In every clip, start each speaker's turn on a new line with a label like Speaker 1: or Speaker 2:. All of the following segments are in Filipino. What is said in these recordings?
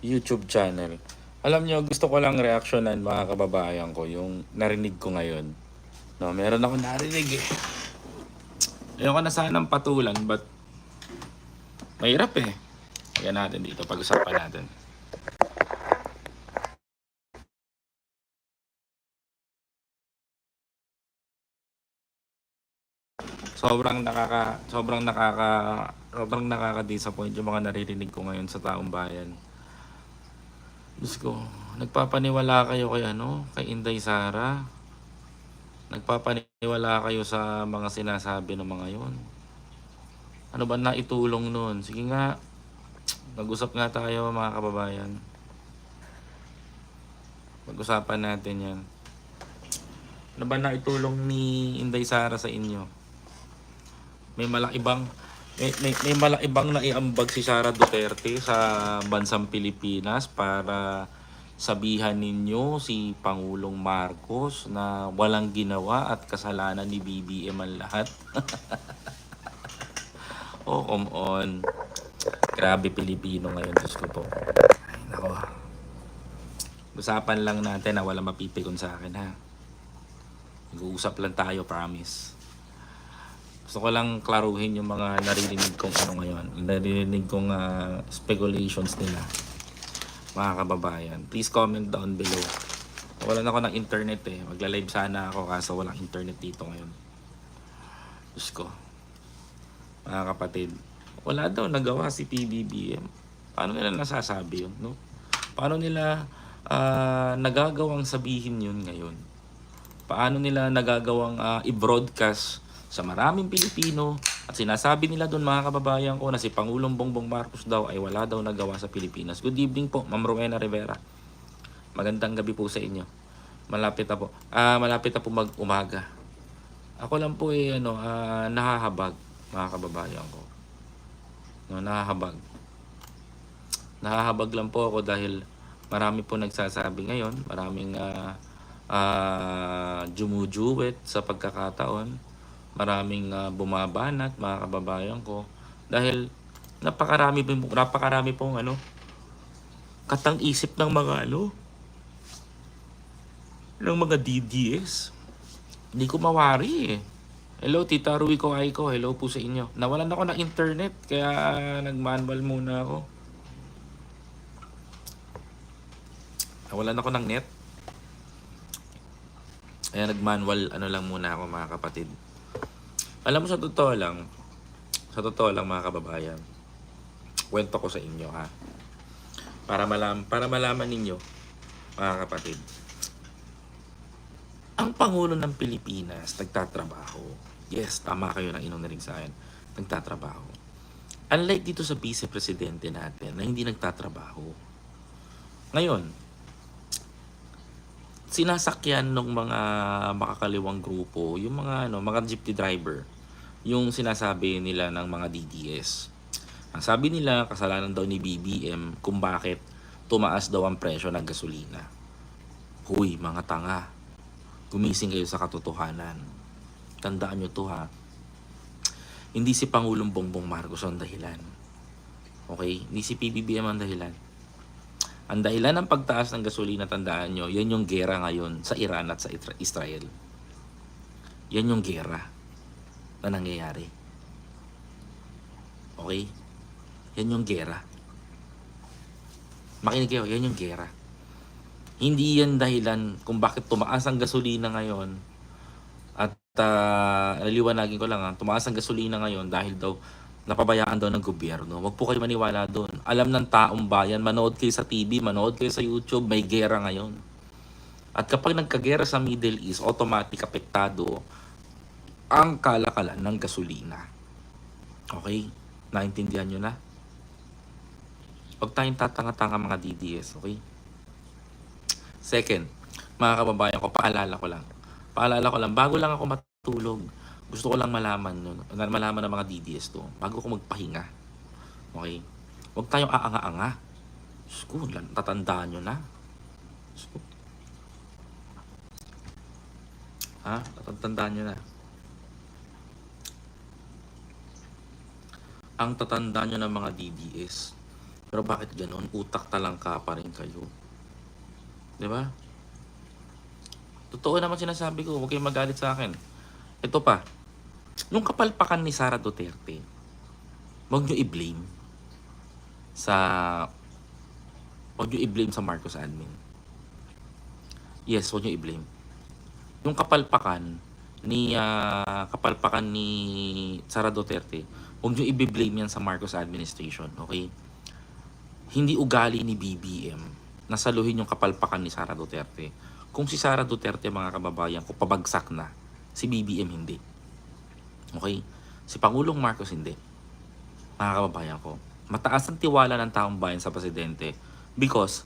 Speaker 1: YouTube channel. Alam nyo, gusto ko lang reaksyonan mga kababayan ko yung narinig ko ngayon. No, meron ako narinig eh. Ayoko na sanang patulan but mahirap eh. Yan natin dito, pag-usapan natin. Sobrang nakaka sobrang nakaka sobrang nakaka-disappoint yung mga naririnig ko ngayon sa taong bayan. Diyos ko, nagpapaniwala kayo kay ano, kay Inday Sara. Nagpapaniwala kayo sa mga sinasabi ng mga yon. Ano ba na itulong nun? Sige nga, mag-usap nga tayo mga kababayan. Pag-usapan natin yan. Ano ba na itulong ni Inday Sara sa inyo? May malakibang may, may, may malakibang naiambag si Sara Duterte sa bansang Pilipinas para sabihan ninyo si Pangulong Marcos na walang ginawa at kasalanan ni BBM ang lahat. oh, come on. Grabe Pilipino ngayon, Diyos ko po. Ay, nako. Usapan lang natin na wala mapipikon sa akin ha. Nag-uusap lang tayo, promise. Gusto ko lang klaruhin yung mga naririnig kong ano ngayon. Naririnig kong ah, speculations nila. Mga kababayan. Please comment down below. Wala na ako ng internet eh. Magla-live sana ako kaso walang internet dito ngayon. Diyos ko. Mga kapatid. Wala daw nagawa si PBBM. Paano nila nasasabi yun? No? Paano nila ah, nagagawang sabihin yun ngayon? Paano nila nagagawang ah, i-broadcast sa maraming Pilipino at sinasabi nila doon mga kababayan ko na si Pangulong Bongbong Marcos daw ay wala daw nagawa sa Pilipinas. Good evening po, Ma'am Rowena Rivera. Magandang gabi po sa inyo. Malapit na po. Ah, malapit na po mag-umaga. Ako lang po eh ano, ah, nahahabag mga kababayan ko. No, nahahabag. Nahahabag lang po ako dahil marami po nagsasabi ngayon, maraming ah ah, jumujuwet sa pagkakataon maraming ah, bumabanat mga kababayan ko dahil napakarami po napakarami pong ano katang isip ng mga ano ng mga DDS hindi ko mawari eh Hello Tita Rui ko Aiko, hello po sa inyo. Nawalan ako ng internet kaya nag-manual muna ako. Nawalan ako ng net. Kaya nag-manual ano lang muna ako mga kapatid. Alam mo sa totoo lang, sa totoo lang mga kababayan, kwento ko sa inyo ha. Para malam para malaman ninyo, mga kapatid. Ang Pangulo ng Pilipinas nagtatrabaho. Yes, tama kayo ng inong narinig sa akin. Nagtatrabaho. Unlike dito sa vice presidente natin na hindi nagtatrabaho. Ngayon, sinasakyan ng mga makakaliwang grupo, yung mga ano, mga jeepney driver, yung sinasabi nila ng mga DDS. Ang sabi nila, kasalanan daw ni BBM kung bakit tumaas daw ang presyo ng gasolina. Huy, mga tanga. Gumising kayo sa katotohanan. Tandaan nyo to ha. Hindi si Pangulong Bongbong Marcos ang dahilan. Okay? Hindi si PBBM ang dahilan. Ang dahilan ng pagtaas ng gasolina, tandaan nyo, yan yung gera ngayon sa Iran at sa Israel. Yan yung gera na nangyayari. Okay? Yan yung gera. Makinig kayo, yan yung gera. Hindi yan dahilan kung bakit tumaas ang gasolina ngayon at uh, naliwanagin ko lang ha, tumaas ang gasolina ngayon dahil daw napabayaan daw ng gobyerno. Huwag po kayo maniwala doon. Alam ng taong bayan, manood kayo sa TV, manood kayo sa YouTube, may gera ngayon. At kapag nagkagera sa Middle East, automatic apektado ang kalakalan ng gasolina. Okay? Naintindihan nyo na? Huwag tayong tatanga-tanga mga DDS, okay? Second, mga kababayan ko, paalala ko lang. Paalala ko lang, bago lang ako matulog, gusto ko lang malaman nun, malaman ng mga DDS to, bago ko magpahinga. Okay? Huwag tayong aanga-anga. Diyos ko, tatandaan nyo na. Ha? Tatandaan nyo na. Ang tatandaan nyo ng mga DDS, Pero bakit ganon? Utak talangka pa rin kayo. Di ba? Totoo naman sinasabi ko, huwag kayong magalit sa akin. Ito pa, yung kapalpakan ni Sara Duterte, huwag nyo i-blame sa huwag nyo i-blame sa Marcos admin. Yes, huwag nyo i-blame. Yung kapalpakan ni ah, kapalpakan ni Sara Duterte, huwag nyo i-blame yan sa Marcos administration, okay? Hindi ugali ni BBM na saluhin yung kapalpakan ni Sara Duterte. Kung si Sara Duterte, mga kababayan ko, pabagsak na, si BBM hindi. Okay? Si Pangulong Marcos hindi. Mga kababayan ko. Mataas ang tiwala ng taong bayan sa presidente because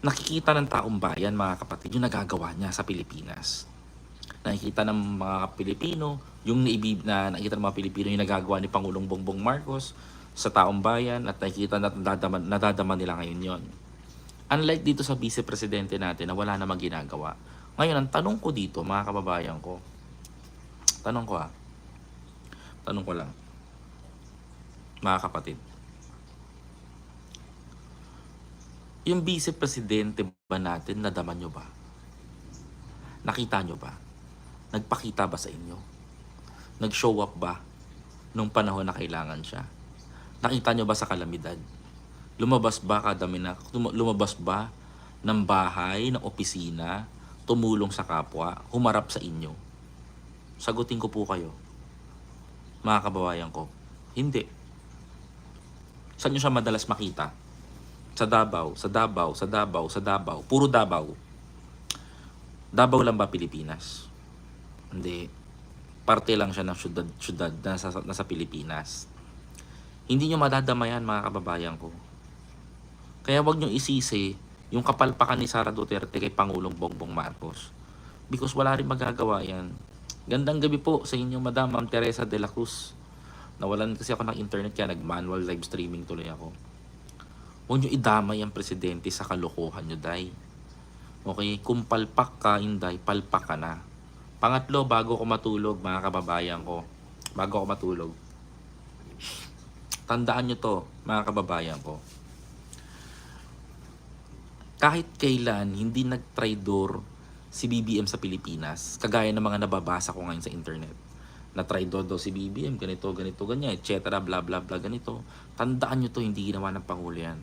Speaker 1: nakikita ng taong bayan, mga kapatid, yung nagagawa niya sa Pilipinas. Nakikita ng mga Pilipino, yung naibib na nakikita ng mga Pilipino yung nagagawa ni Pangulong Bongbong Marcos sa taong bayan at nakikita na nadadama, nadadama nila ngayon yon. Unlike dito sa vice-presidente natin na wala namang ginagawa. Ngayon, ang tanong ko dito, mga kababayan ko, tanong ko ah, tanong ko lang, mga kapatid, yung vice-presidente ba natin, nadaman nyo ba? Nakita nyo ba? Nagpakita ba sa inyo? Nag-show up ba nung panahon na kailangan siya? Nakita nyo ba sa kalamidad? Lumabas ba kada mina, tum- lumabas ba ng bahay, ng opisina, tumulong sa kapwa, humarap sa inyo? Sagutin ko po kayo. Mga kababayan ko, hindi. Saan nyo siya madalas makita? Sa Davao, sa Davao, sa Davao, sa Davao. Puro Davao. Davao lang ba Pilipinas? Hindi. Parte lang siya ng syudad, syudad na nasa, nasa Pilipinas. Hindi nyo madadamayan mga kababayan ko. Kaya wag nyo isisi yung kapalpakan ni Sara Duterte kay Pangulong Bongbong Marcos. Because wala rin magagawa yan. Gandang gabi po sa inyo, Madam Ma'am Teresa de la Cruz. Nawalan kasi ako ng internet kaya nag-manual live streaming tuloy ako. Huwag nyo idamay ang presidente sa kalokohan nyo, Day. Okay? Kung palpak ka, Inday, palpak ka na. Pangatlo, bago ko matulog, mga kababayan ko, bago ako matulog, tandaan nyo to, mga kababayan ko. Kahit kailan, hindi nag-traidor si BBM sa Pilipinas, kagaya ng mga nababasa ko ngayon sa internet. Na traidor daw si BBM, ganito, ganito, ganyan, etc. bla bla bla, ganito. Tandaan nyo to, hindi ginawa ng Pangulo yan.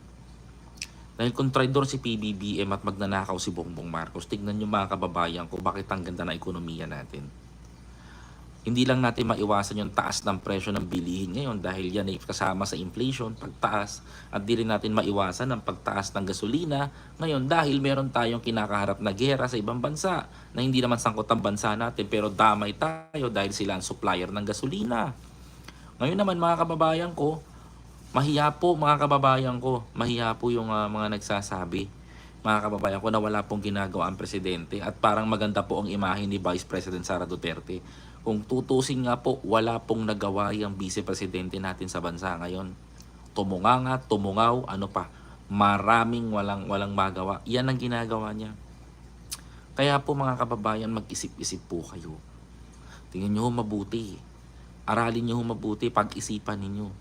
Speaker 1: Dahil kung traidor si PBBM at magnanakaw si Bongbong Marcos, tignan nyo mga kababayan ko bakit ang ganda ng ekonomiya natin. Hindi lang natin maiwasan yung taas ng presyo ng bilihin ngayon dahil yan ay kasama sa inflation, pagtaas, at di rin natin maiwasan ang pagtaas ng gasolina ngayon dahil meron tayong kinakaharap na gera sa ibang bansa na hindi naman sangkot ang bansa natin pero damay tayo dahil sila ang supplier ng gasolina. Ngayon naman mga kababayan ko, mahiya po mga kababayan ko, mahiya po yung ah, mga nagsasabi mga kababayan ko na wala pong ginagawa ang presidente at parang maganda po ang imahe ni Vice President Sara Duterte. Kung tutusin nga po, wala pong nagawa yung vice-presidente natin sa bansa ngayon. Tumunganga, tumungaw, ano pa, maraming walang walang magawa. Yan ang ginagawa niya. Kaya po mga kababayan, mag-isip-isip po kayo. Tingnan ho mabuti. Aralin ho mabuti, pag-isipan ninyo.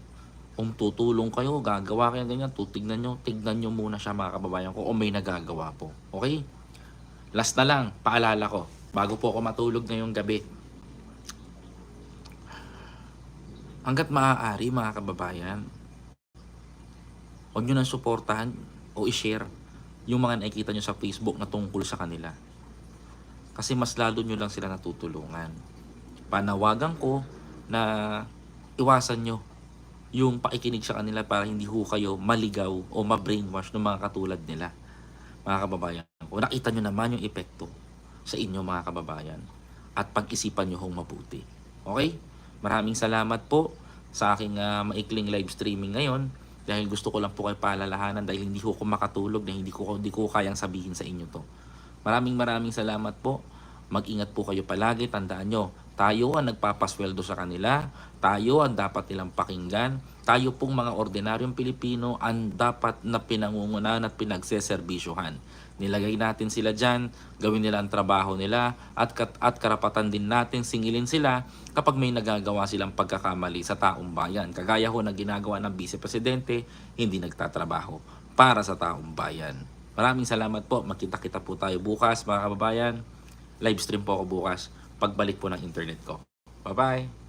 Speaker 1: Kung tutulong kayo, gagawa kayo ganyan, tutignan nyo, tignan nyo muna siya mga kababayan ko o may nagagawa po. Okay? Last na lang, paalala ko, bago po ako matulog ngayong gabi, hanggat maaari mga kababayan, huwag nyo nang suportahan o i-share yung mga nakikita nyo sa Facebook na tungkol sa kanila. Kasi mas lalo nyo lang sila natutulungan. Panawagan ko na iwasan nyo yung pakikinig sa kanila para hindi ho kayo maligaw o ma-brainwash ng mga katulad nila. Mga kababayan ko, nakita nyo naman yung epekto sa inyo mga kababayan at pag-isipan nyo hong mabuti. Okay? Maraming salamat po sa aking ah, maikling live streaming ngayon. Dahil gusto ko lang po kayo paalalahanan dahil hindi ko ko makatulog na hindi ko hindi ko kayang sabihin sa inyo to. Maraming maraming salamat po. Mag-ingat po kayo palagi, tandaan nyo, tayo ang nagpapasweldo sa kanila, tayo ang dapat nilang pakinggan, tayo pong mga ordinaryong Pilipino ang dapat na pinangungunahan at pinagseserbisyuhan. Nilagay natin sila dyan, gawin nila ang trabaho nila at, kat- at karapatan din natin singilin sila kapag may nagagawa silang pagkakamali sa taong bayan. Kagaya ho na ginagawa ng Vice Presidente, hindi nagtatrabaho para sa taong bayan. Maraming salamat po. Magkita-kita po tayo bukas mga kababayan. Live stream po ako bukas pagbalik po ng internet ko. Bye-bye!